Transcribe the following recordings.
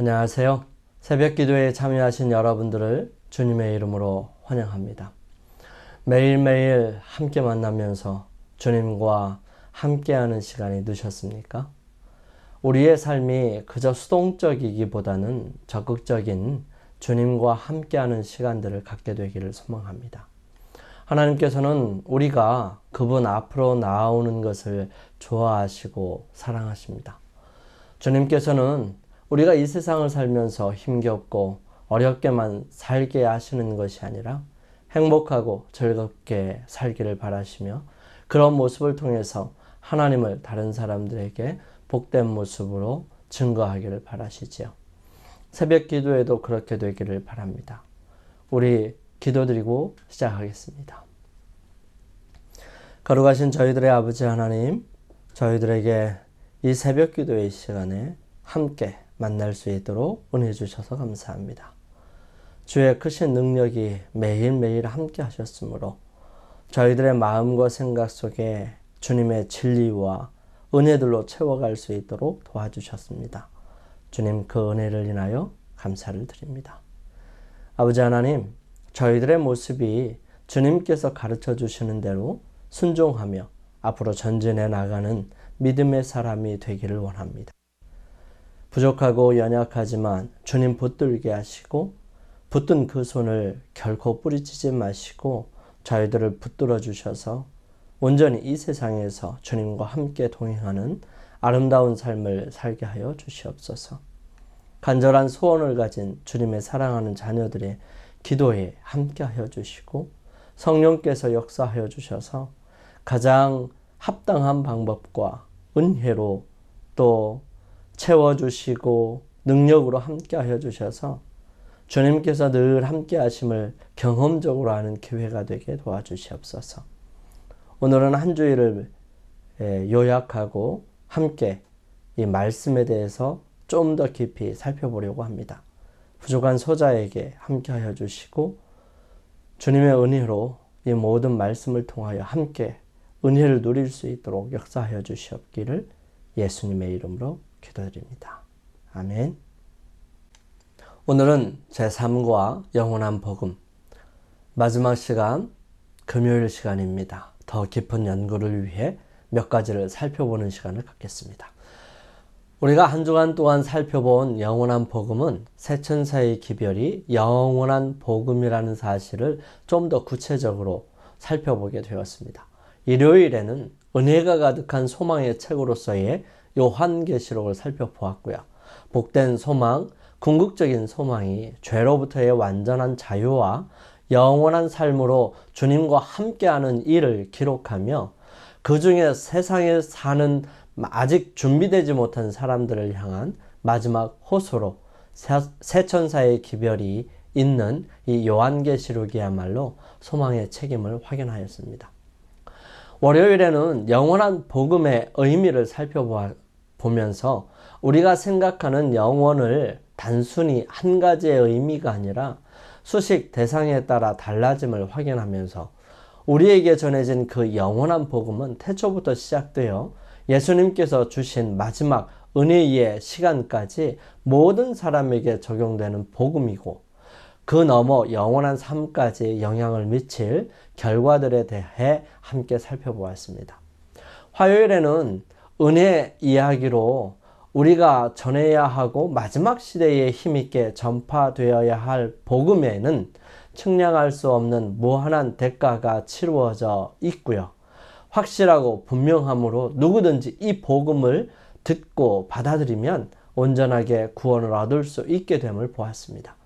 안녕하세요. 새벽 기도에 참여하신 여러분들을 주님의 이름으로 환영합니다. 매일매일 함께 만나면서 주님과 함께하는 시간이 누셨습니까? 우리의 삶이 그저 수동적이기보다는 적극적인 주님과 함께하는 시간들을 갖게 되기를 소망합니다. 하나님께서는 우리가 그분 앞으로 나아오는 것을 좋아하시고 사랑하십니다. 주님께서는 우리가 이 세상을 살면서 힘겹고 어렵게만 살게 하시는 것이 아니라 행복하고 즐겁게 살기를 바라시며 그런 모습을 통해서 하나님을 다른 사람들에게 복된 모습으로 증거하기를 바라시지요. 새벽 기도에도 그렇게 되기를 바랍니다. 우리 기도드리고 시작하겠습니다. 거룩하신 저희들의 아버지 하나님, 저희들에게 이 새벽 기도의 시간에 함께 만날 수 있도록 은혜 주셔서 감사합니다. 주의 크신 능력이 매일매일 함께 하셨으므로 저희들의 마음과 생각 속에 주님의 진리와 은혜들로 채워갈 수 있도록 도와주셨습니다. 주님 그 은혜를 인하여 감사를 드립니다. 아버지 하나님, 저희들의 모습이 주님께서 가르쳐 주시는 대로 순종하며 앞으로 전진해 나가는 믿음의 사람이 되기를 원합니다. 부족하고 연약하지만 주님 붙들게 하시고 붙든 그 손을 결코 뿌리치지 마시고 저희들을 붙들어 주셔서 온전히 이 세상에서 주님과 함께 동행하는 아름다운 삶을 살게 하여 주시옵소서. 간절한 소원을 가진 주님의 사랑하는 자녀들의 기도에 함께 하여 주시고 성령께서 역사하여 주셔서 가장 합당한 방법과 은혜로 또 채워주시고 능력으로 함께 하여 주셔서 주님께서 늘 함께 하심을 경험적으로 하는 기회가 되게 도와주시옵소서. 오늘은 한 주일을 요약하고 함께 이 말씀에 대해서 좀 더 깊이 살펴보려고 합니다. 부족한 소자에게 함께 하여 주시고 주님의 은혜로 이 모든 말씀을 통하여 함께 은혜를 누릴 수 있도록 역사하여 주시옵기를 예수님의 이름으로 기도드립니다. 아멘. 오늘은 제3과 영원한 복음 마지막 시간 금요일 시간입니다. 더 깊은 연구를 위해 몇 가지를 살펴보는 시간을 갖겠습니다. 우리가 한 주간 동안 살펴본 영원한 복음은 세천사의 기별이 영원한 복음이라는 사실을 좀 더 구체적으로 살펴보게 되었습니다. 일요일에는 은혜가 가득한 소망의 책으로서의 요한계시록을 살펴보았고요. 복된 소망, 궁극적인 소망이 죄로부터의 완전한 자유와 영원한 삶으로 주님과 함께하는 일을 기록하며 그 중에 세상에 사는 아직 준비되지 못한 사람들을 향한 마지막 호소로 세천사의 기별이 있는 이 요한계시록이야말로 소망의 책임을 확인하였습니다. 월요일에는 영원한 복음의 의미를 살펴보 면서 우리가 생각하는 영원을 단순히 한 가지의 의미가 아니라 수식 대상에 따라 달라짐을 확인하면서 우리에게 전해진 그 영원한 복음은 태초부터 시작되어 예수님께서 주신 마지막 은혜의 시간까지 모든 사람에게 적용되는 복음이고 그 너머 영원한 삶까지 영향을 미칠 결과들에 대해 함께 살펴보았습니다. 화요일에는 은혜 이야기로 우리가 전해야 하고 마지막 시대에 힘있게 전파되어야 할 복음에는 측량할 수 없는 무한한 대가가 치루어져 있고요. 확실하고 분명함으로 누구든지 이 복음을 듣고 받아들이면 온전하게 구원을 얻을 수 있게 됨을 보았습니다.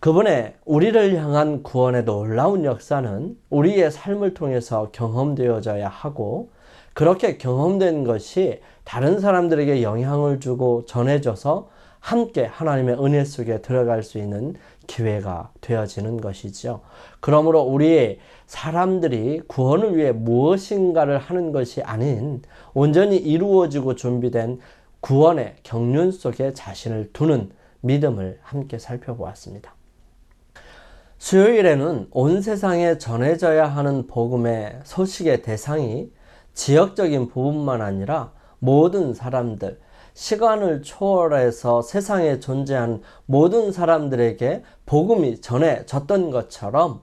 그분의 우리를 향한 구원의 놀라운 역사는 우리의 삶을 통해서 경험되어져야 하고 그렇게 경험된 것이 다른 사람들에게 영향을 주고 전해져서 함께 하나님의 은혜 속에 들어갈 수 있는 기회가 되어지는 것이죠. 그러므로 우리의 사람들이 구원을 위해 무엇인가를 하는 것이 아닌 온전히 이루어지고 준비된 구원의 경륜 속에 자신을 두는 믿음을 함께 살펴보았습니다. 수요일에는 온 세상에 전해져야 하는 복음의 소식의 대상이 지역적인 부분만 아니라 모든 사람들, 시간을 초월해서 세상에 존재하는 모든 사람들에게 복음이 전해졌던 것처럼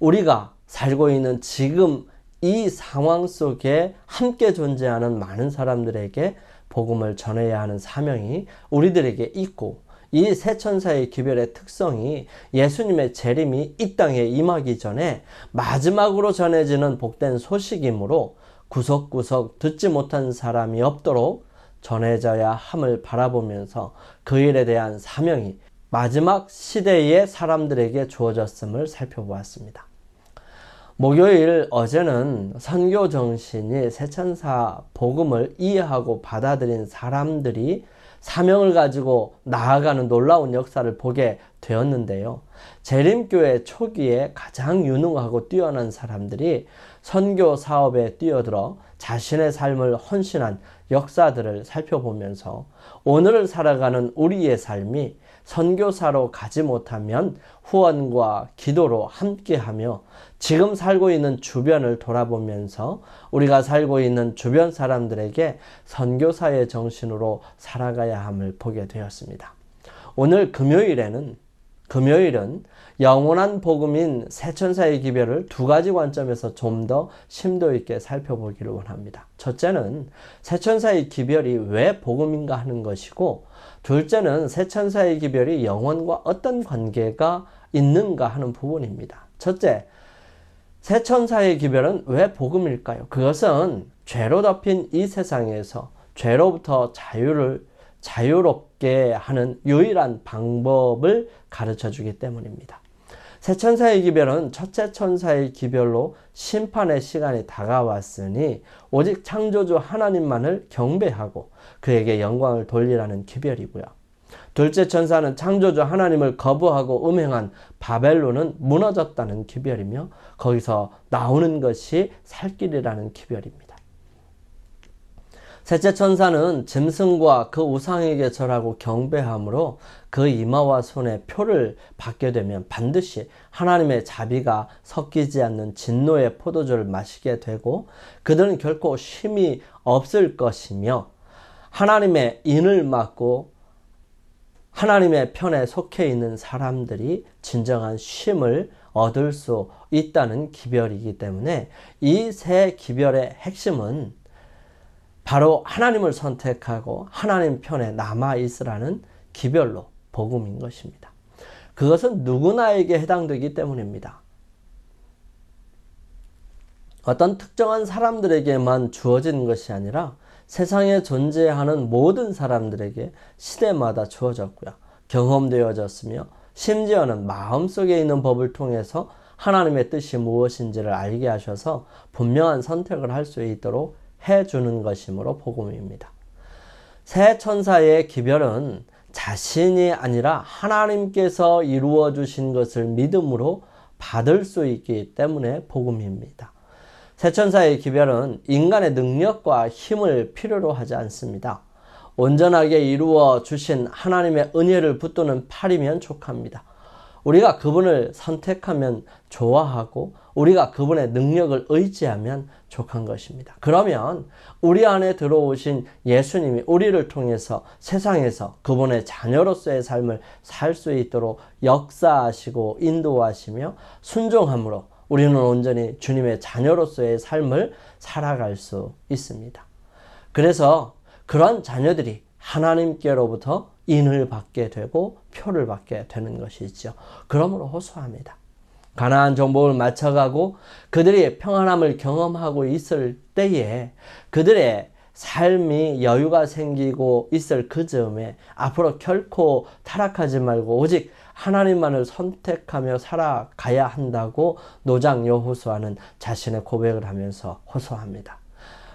우리가 살고 있는 지금 이 상황 속에 함께 존재하는 많은 사람들에게 복음을 전해야 하는 사명이 우리들에게 있고 이 세천사의 기별의 특성이 예수님의 재림이 이 땅에 임하기 전에 마지막으로 전해지는 복된 소식이므로 구석구석 듣지 못한 사람이 없도록 전해져야 함을 바라보면서 그 일에 대한 사명이 마지막 시대의 사람들에게 주어졌음을 살펴보았습니다. 목요일 어제는 선교 정신이 세천사 복음을 이해하고 받아들인 사람들이 사명을 가지고 나아가는 놀라운 역사를 보게 되었는데요. 재림교회 초기에 가장 유능하고 뛰어난 사람들이 선교 사업에 뛰어들어 자신의 삶을 헌신한 역사들을 살펴보면서 오늘을 살아가는 우리의 삶이 선교사로 가지 못하면 후원과 기도로 함께하며 지금 살고 있는 주변을 돌아보면서 우리가 살고 있는 주변 사람들에게 선교사의 정신으로 살아가야 함을 보게 되었습니다. 오늘 금요일에는 금요일은 영원한 복음인 세천사의 기별을 두 가지 관점에서 좀 더 심도 있게 살펴보기를 원합니다. 첫째는 세천사의 기별이 왜 복음인가 하는 것이고 둘째는 세천사의 기별이 영원과 어떤 관계가 있는가 하는 부분입니다. 첫째, 세천사의 기별은 왜 복음일까요? 그것은 죄로 덮인 이 세상에서 죄로부터 자유를 자유롭게 하는 유일한 방법을 가르쳐 주기 때문입니다. 새 천사의 기별은 첫째 천사의 기별로 심판의 시간이 다가왔으니 오직 창조주 하나님만을 경배하고 그에게 영광을 돌리라는 기별이고요. 둘째 천사는 창조주 하나님을 거부하고 음행한 바벨론은 무너졌다는 기별이며 거기서 나오는 것이 살길이라는 기별입니다. 셋째 천사는 짐승과 그 우상에게 절하고 경배함으로 그 이마와 손에 표를 받게 되면 반드시 하나님의 자비가 섞이지 않는 진노의 포도주를 마시게 되고 그들은 결코 쉼이 없을 것이며 하나님의 인을 맡고 하나님의 편에 속해 있는 사람들이 진정한 쉼을 얻을 수 있다는 기별이기 때문에 이 세 기별의 핵심은 바로 하나님을 선택하고 하나님 편에 남아 있으라는 기별로 복음인 것입니다. 그것은 누구나에게 해당되기 때문입니다. 어떤 특정한 사람들에게만 주어진 것이 아니라 세상에 존재하는 모든 사람들에게 시대마다 주어졌고요. 경험되어졌으며 심지어는 마음속에 있는 법을 통해서 하나님의 뜻이 무엇인지를 알게 하셔서 분명한 선택을 할 수 있도록 해주는 것이므로 복음입니다. 새 천사의 기별은 자신이 아니라 하나님께서 이루어 주신 것을 믿음으로 받을 수 있기 때문에 복음입니다. 새 천사의 기별은 인간의 능력과 힘을 필요로 하지 않습니다. 온전하게 이루어 주신 하나님의 은혜를 붙드는 팔이면 족합니다. 우리가 그분을 선택하면 좋아하고 우리가 그분의 능력을 의지하면 족한 것입니다. 그러면 우리 안에 들어오신 예수님이 우리를 통해서 세상에서 그분의 자녀로서의 삶을 살 수 있도록 역사하시고 인도하시며 순종함으로 우리는 온전히 주님의 자녀로서의 삶을 살아갈 수 있습니다. 그래서 그런 자녀들이 하나님께로부터 인을 받게 되고 표를 받게 되는 것이죠. 그러므로 호소합니다. 가나안 정복을 맞춰가고 그들이 평안함을 경험하고 있을 때에 그들의 삶이 여유가 생기고 있을 그 즈음에 앞으로 결코 타락하지 말고 오직 하나님만을 선택하며 살아가야 한다고 노장 여호수아는 자신의 고백을 하면서 호소합니다.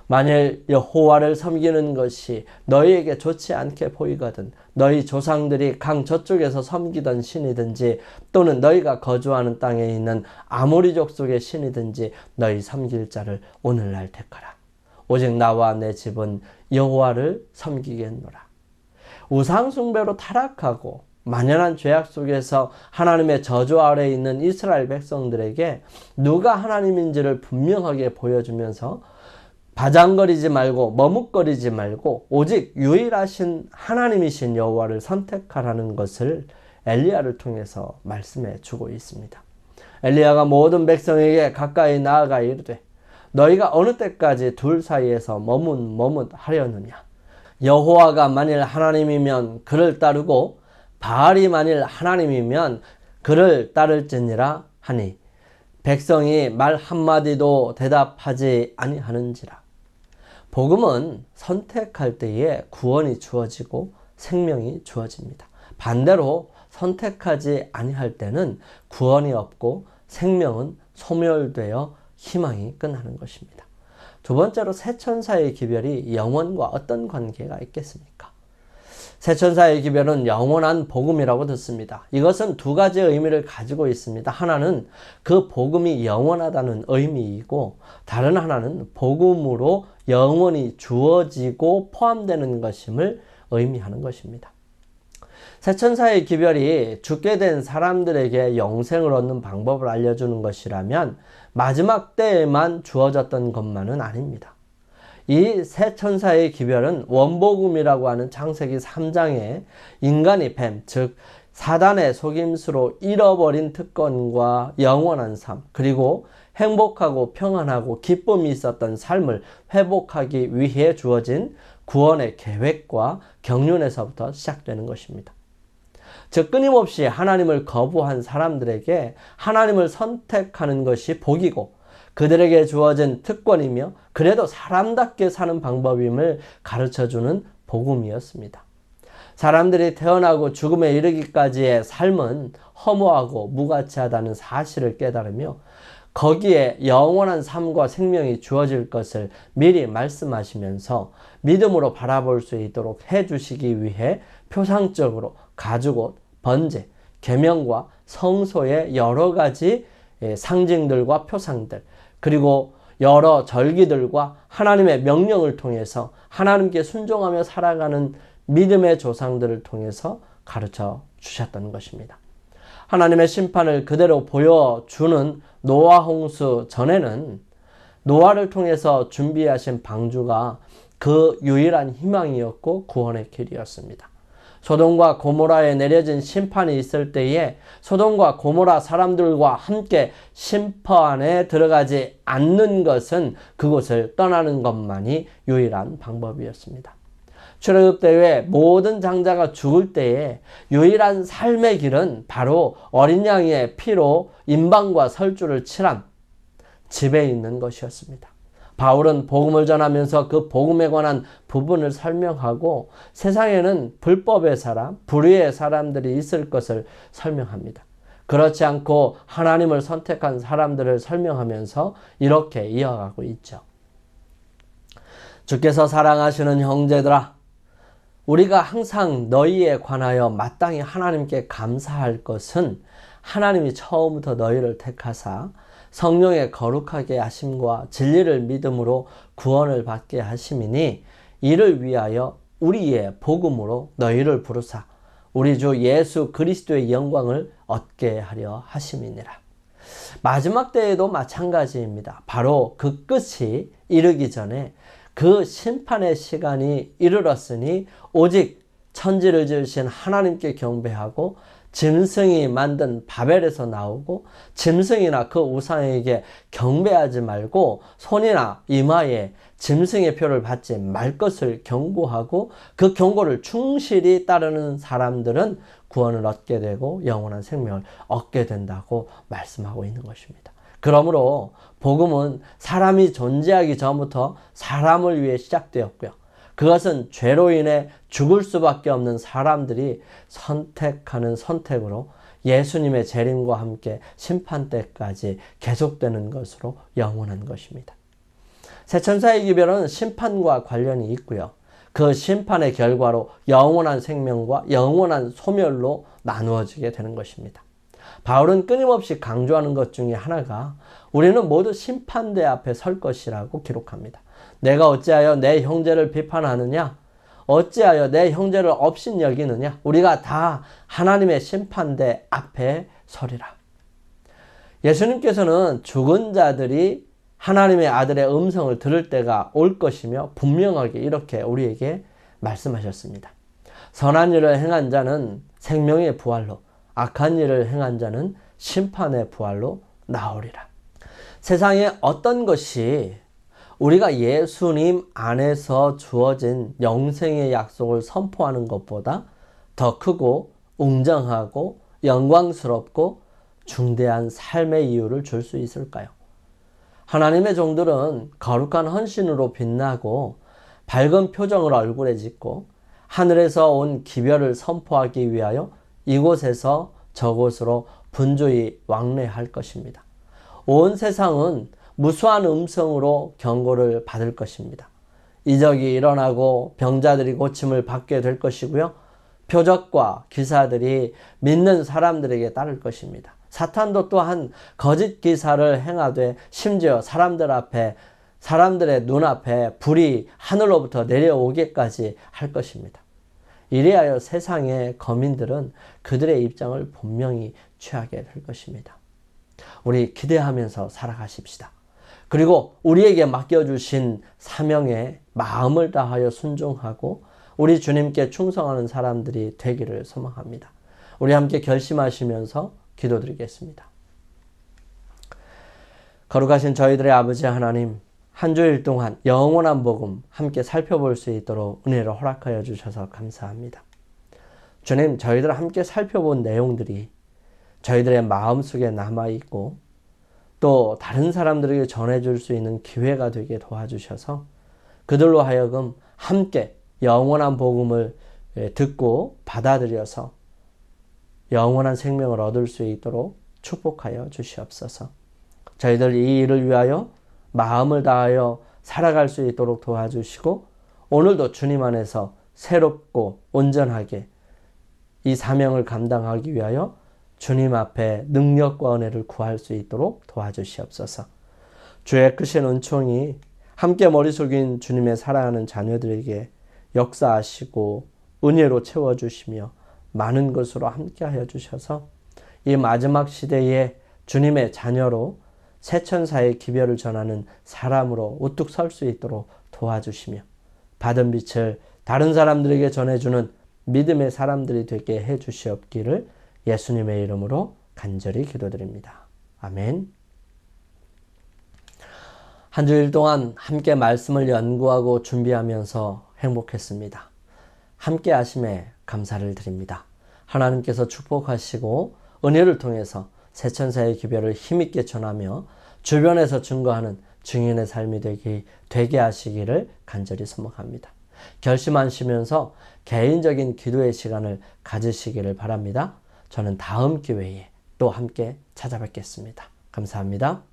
만일 여호와를 섬기는 것이 너희에게 좋지 않게 보이거든 너희 조상들이 강 저쪽에서 섬기던 신이든지 또는 너희가 거주하는 땅에 있는 아모리 족 속의 신이든지 너희 섬길 자를 오늘날 택하라. 오직 나와 내 집은 여호와를 섬기겠노라. 우상 숭배로 타락하고 만연한 죄악 속에서 하나님의 저주 아래 있는 이스라엘 백성들에게 누가 하나님인지를 분명하게 보여주면서 바장거리지 말고 머뭇거리지 말고 오직 유일하신 하나님이신 여호와를 선택하라는 것을 엘리야를 통해서 말씀해 주고 있습니다. 엘리야가 모든 백성에게 가까이 나아가 이르되 너희가 어느 때까지 둘 사이에서 머뭇 머뭇 하려느냐 여호와가 만일 하나님이면 그를 따르고 바알이 만일 하나님이면 그를 따를지니라 하니 백성이 말 한마디도 대답하지 아니하는지라 복음은 선택할 때에 구원이 주어지고 생명이 주어집니다. 반대로 선택하지 아니할 때는 구원이 없고 생명은 소멸되어 희망이 끝나는 것입니다. 두 번째로 새 천사의 기별이 영원과 어떤 관계가 있겠습니까? 새 천사의 기별은 영원한 복음이라고 듣습니다. 이것은 두 가지의 의미를 가지고 있습니다. 하나는 그 복음이 영원하다는 의미이고 다른 하나는 복음으로 영원히 주어지고 포함되는 것임을 의미하는 것입니다. 새천사의 기별이 죽게 된 사람들에게 영생을 얻는 방법을 알려주는 것이라면 마지막 때에만 주어졌던 것만은 아닙니다. 이새 천사의 기별은 원복음이라고 하는 창세기 3장에 인간이 뱀, 즉 사단의 속임수로 잃어버린 특권과 영원한 삶, 그리고 행복하고 평안하고 기쁨이 있었던 삶을 회복하기 위해 주어진 구원의 계획과 경륜에서부터 시작되는 것입니다. 즉 끊임없이 하나님을 거부한 사람들에게 하나님을 선택하는 것이 복이고 그들에게 주어진 특권이며 그래도 사람답게 사는 방법임을 가르쳐 주는 복음이었습니다. 사람들이 태어나고 죽음에 이르기까지의 삶은 허무하고 무가치하다는 사실을 깨달으며 거기에 영원한 삶과 생명이 주어질 것을 미리 말씀하시면서 믿음으로 바라볼 수 있도록 해 주시기 위해 표상적으로 가지고 번제, 계명과 성소의 여러 가지 예, 상징들과 표상들, 그리고 여러 절기들과 하나님의 명령을 통해서 하나님께 순종하며 살아가는 믿음의 조상들을 통해서 가르쳐 주셨던 것입니다. 하나님의 심판을 그대로 보여주는 노아 홍수 전에는 노아를 통해서 준비하신 방주가 그 유일한 희망이었고 구원의 길이었습니다. 소돔과 고모라에 내려진 심판이 있을 때에 소돔과 고모라 사람들과 함께 심판에 들어가지 않는 것은 그곳을 떠나는 것만이 유일한 방법이었습니다. 출애굽 때에 모든 장자가 죽을 때에 유일한 삶의 길은 바로 어린 양의 피로 임방과 설주를 칠한 집에 있는 것이었습니다. 바울은 복음을 전하면서 그 복음에 관한 부분을 설명하고 세상에는 불법의 사람, 불의의 사람들이 있을 것을 설명합니다. 그렇지 않고 하나님을 선택한 사람들을 설명하면서 이렇게 이어가고 있죠. 주께서 사랑하시는 형제들아, 우리가 항상 너희에 관하여 마땅히 하나님께 감사할 것은 하나님이 처음부터 너희를 택하사 성령의 거룩하게 하심과 진리를 믿음으로 구원을 받게 하심이니 이를 위하여 우리의 복음으로 너희를 부르사 우리 주 예수 그리스도의 영광을 얻게 하려 하심이니라. 마지막 때에도 마찬가지입니다. 바로 그 끝이 이르기 전에 그 심판의 시간이 이르렀으니 오직 천지를 지으신 하나님께 경배하고 짐승이 만든 바벨에서 나오고 짐승이나 그 우상에게 경배하지 말고 손이나 이마에 짐승의 표를 받지 말 것을 경고하고 그 경고를 충실히 따르는 사람들은 구원을 얻게 되고 영원한 생명을 얻게 된다고 말씀하고 있는 것입니다. 그러므로 복음은 사람이 존재하기 전부터 사람을 위해 시작되었고요. 그것은 죄로 인해 죽을 수밖에 없는 사람들이 선택하는 선택으로 예수님의 재림과 함께 심판 때까지 계속되는 것으로 영원한 것입니다. 새천사의 기별은 심판과 관련이 있고요. 그 심판의 결과로 영원한 생명과 영원한 소멸로 나누어지게 되는 것입니다. 바울은 끊임없이 강조하는 것 중에 하나가 우리는 모두 심판대 앞에 설 것이라고 기록합니다. 내가 어찌하여 내 형제를 비판하느냐? 어찌하여 내 형제를 업신 여기느냐? 우리가 다 하나님의 심판대 앞에 서리라. 예수님께서는 죽은 자들이 하나님의 아들의 음성을 들을 때가 올 것이며 분명하게 이렇게 우리에게 말씀하셨습니다. 선한 일을 행한 자는 생명의 부활로, 악한 일을 행한 자는 심판의 부활로 나오리라. 세상에 어떤 것이 우리가 예수님 안에서 주어진 영생의 약속을 선포하는 것보다 더 크고 웅장하고 영광스럽고 중대한 삶의 이유를 줄 수 있을까요? 하나님의 종들은 거룩한 헌신으로 빛나고 밝은 표정을 얼굴에 짓고 하늘에서 온 기별을 선포하기 위하여 이곳에서 저곳으로 분주히 왕래할 것입니다. 온 세상은 무수한 음성으로 경고를 받을 것입니다. 이적이 일어나고 병자들이 고침을 받게 될 것이고요. 표적과 기사들이 믿는 사람들에게 따를 것입니다. 사탄도 또한 거짓 기사를 행하되 심지어 사람들 앞에 사람들의 눈앞에 불이 하늘로부터 내려오게까지 할 것입니다. 이리하여 세상의 거민들은 그들의 입장을 분명히 취하게 될 것입니다. 우리 기대하면서 살아가십시다. 그리고 우리에게 맡겨주신 사명에 마음을 다하여 순종하고 우리 주님께 충성하는 사람들이 되기를 소망합니다. 우리 함께 결심하시면서 기도드리겠습니다. 거룩하신 저희들의 아버지 하나님, 한 주일 동안 영원한 복음 함께 살펴볼 수 있도록 은혜를 허락하여 주셔서 감사합니다. 주님, 저희들 함께 살펴본 내용들이 저희들의 마음속에 남아있고 또 다른 사람들에게 전해줄 수 있는 기회가 되게 도와주셔서 그들로 하여금 함께 영원한 복음을 듣고 받아들여서 영원한 생명을 얻을 수 있도록 축복하여 주시옵소서. 저희들 이 일을 위하여 마음을 다하여 살아갈 수 있도록 도와주시고 오늘도 주님 안에서 새롭고 온전하게 이 사명을 감당하기 위하여 주님 앞에 능력과 은혜를 구할 수 있도록 도와주시옵소서. 주의 크신 은총이 함께 머리 숙인 주님의 사랑하는 자녀들에게 역사하시고 은혜로 채워주시며 많은 것으로 함께하여 주셔서 이 마지막 시대에 주님의 자녀로 새천사의 기별을 전하는 사람으로 우뚝 설 수 있도록 도와주시며 받은 빛을 다른 사람들에게 전해주는 믿음의 사람들이 되게 해 주시옵기를 예수님의 이름으로 간절히 기도드립니다. 아멘. 한 주일 동안 함께 말씀을 연구하고 준비하면서 행복했습니다. 함께 하심에 감사를 드립니다. 하나님께서 축복하시고 은혜를 통해서 세천사의 기별을 힘있게 전하며 주변에서 증거하는 증인의 삶이 되기, 되게 하시기를 간절히 소망합니다. 결심하시면서 개인적인 기도의 시간을 가지시기를 바랍니다. 저는 다음 기회에 또 함께 찾아뵙겠습니다. 감사합니다.